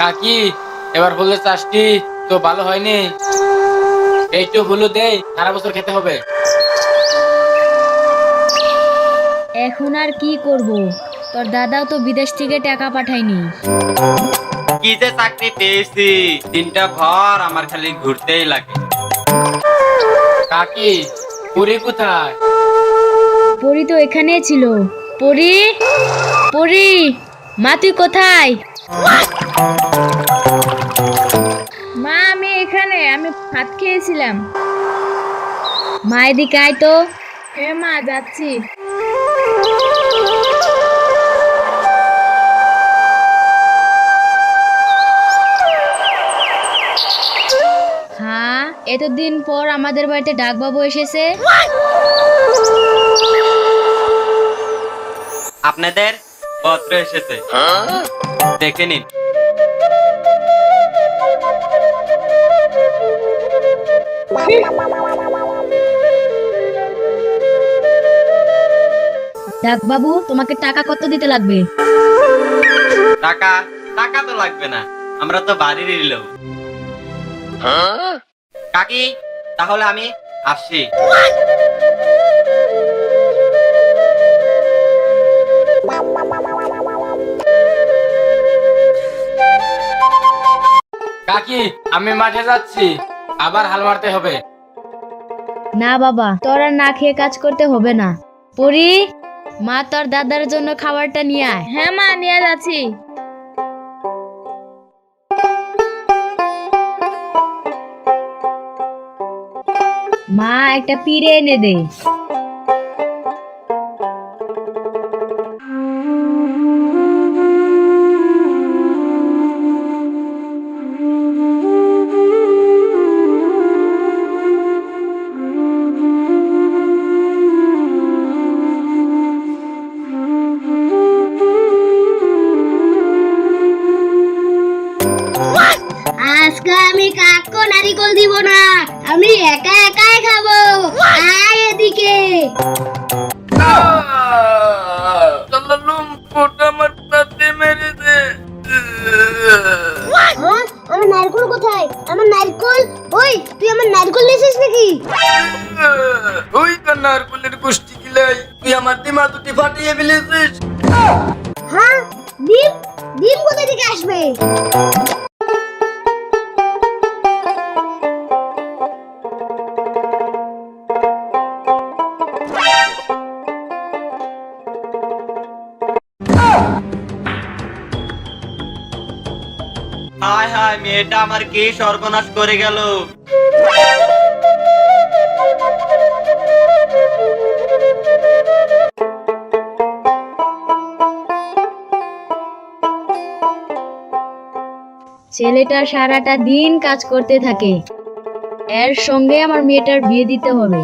কাকি, এবার হলো চাষটি তো ভালো হয়নি। এইটু হলো দেয় সারা বছর খেতে হবে। এখন আর কি করব? তোর দাদাও তো বিদেশ থেকে টাকা পাঠায়নি। কি যে চাকরি পেয়েছি? দিনটা ভর আমার খালি ঘুরতেই লাগে। কাকি, পুরি কোথায়? পরি তো এখানেই ছিল। পরি? পরি? মা, তুই কোথায়? মা, আমি এখানে, আমি ভাত খেয়েছিলাম। মা, এদিকে আয় তো। হ্যাঁ মা, যাচ্ছি। এতদিন পর আমাদের বাড়িতে ডাকবাবু এসেছে। আপনাদের পত্র এসেছে। দেখে নিন। ডাকবাবু তোমাকে টাকা কত দিতে লাগবে? টাকা টাকা তো লাগবে না। আমরা তো বাড়ির লোক। কাকি তাহলে আমি আসছি। কাকি আমি মাঠে যাচ্ছি। আবার হাল মারতে হবে। না বাবা তোর আর না খেয়ে কাজ করতে হবে না। পরি মা তোর দাদার জন্য খাবারটা নিয়ে আয়। হ্যাঁ মা নিয়ে যাচ্ছি। মা একটা পিড়ে এনে দে। আজকে আমি কাকো নারিকল দিব না। আমি একা একাই খাব। আয় এদিকে। আমার পাতে মেরেছে হ্যাঁ? আমার নারকল কোথায়? আমার নারকল? ওই তুই আমার নারকল নিয়েছিস নাকি? ওই তো নারকুলের গোষ্ঠী গিলাই। তুই আমার দিমা দুটি ফাটিয়ে ফেলেছিস। হ্যাঁ? ডিম? ডিম কোথা থেকে আসবে? হায়, মেয়েটা আমার কি সর্বনাশ করে গেল? ছেলেটা সারাটা দিন কাজ করতে থাকে। এর সঙ্গে আমার মেয়েটার বিয়ে দিতে হবে।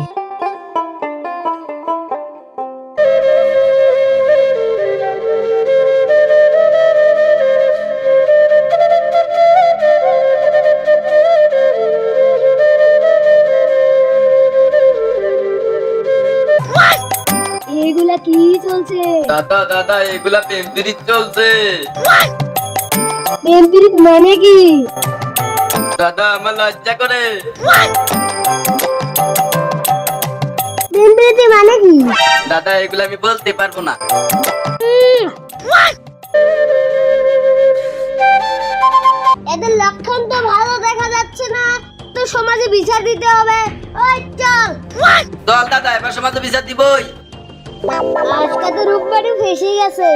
চলছে। দাদা দাদা এগুলা পেম্পিরি চলছে। বেম্পিরিত মানে কি? দাদা আমার লজ্জা করে। বেম্পিরিতে মানে কি? দাদা এগুলা আমি বলতে পারব না। এদের লক্ষণ তো ভালো দেখা যাচ্ছে না। তো সমাজে বিচার দিতে হবে। ওই চল। চল দাদা এবার সমাজে বিচার দিবই। আজকে তো রূপবাড়ি ফেসে গেছে।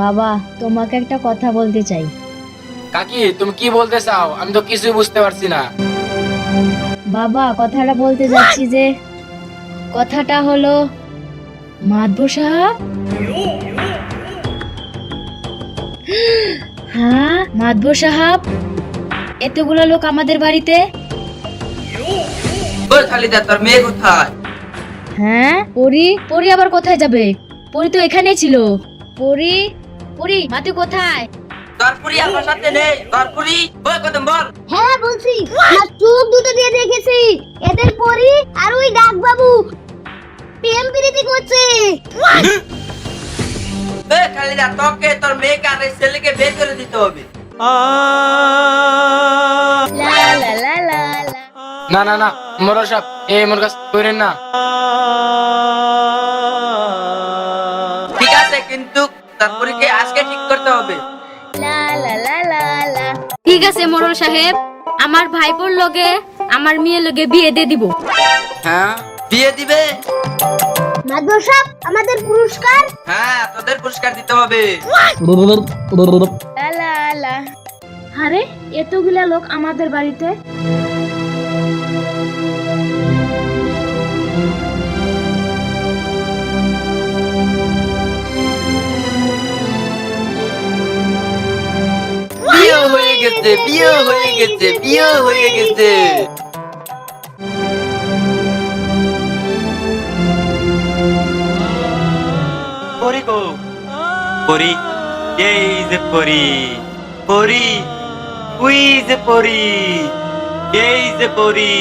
বাবা তোমাকে একটা কথা বলতে চাই। কাকি তুমি কি বলতে চাও? আমি তো কিছুই বুঝতে পারছি না। বাবা কথাটা বলতে যাচ্ছি যে কথাটা হলো মাধব সাহাব? হ্যাঁ মাধব সাহাব? এতগুলো লোক আমাদের বাড়িতে? তোর মেয়ে কোথায়? হ্যাঁ পরি পরি আবার কোথায় যাবে? পরি তো এখানেই ছিল। পরি পরি মা তুই কোথায়? তোর আমার সাথে নেই ওই কদম বল। হ্যাঁ বলছি চোখ দুটো দিয়ে দেখেছি। এদের পরি আর ওই ডাক বাবু প্রেম প্রীতি করছে এ খালিদা তোকে তোর মেয়েকে আর এই ছেলেকে বের করে দিতে হবে লা লা লা লা লা না না না মোরল সাহেব এ মোর কাছে করেন না ঠিক আছে কিন্তু আজকে ঠিক করতে হবে লা লা লা লা লা ঠিক আছে মোরল সাহেব আমার ভাইপোর লগে আমার মেয়ের লগে বিয়ে দিয়ে দিব হ্যাঁ দিয়ে দিবে? সাহেব আমাদের পুরস্কার? হ্যাঁ তোদের পুরস্কার দিতে হবে। লা লা লা আরে এতগুলা লোক আমাদের বাড়িতে? বিয়ে হয়ে গেছে বিয়ে হয়ে গেছে বিয়ে হয়ে গেছে। পরি গো। পরি এই যে পরি? পরি উই যে পরি? এই যে পরি?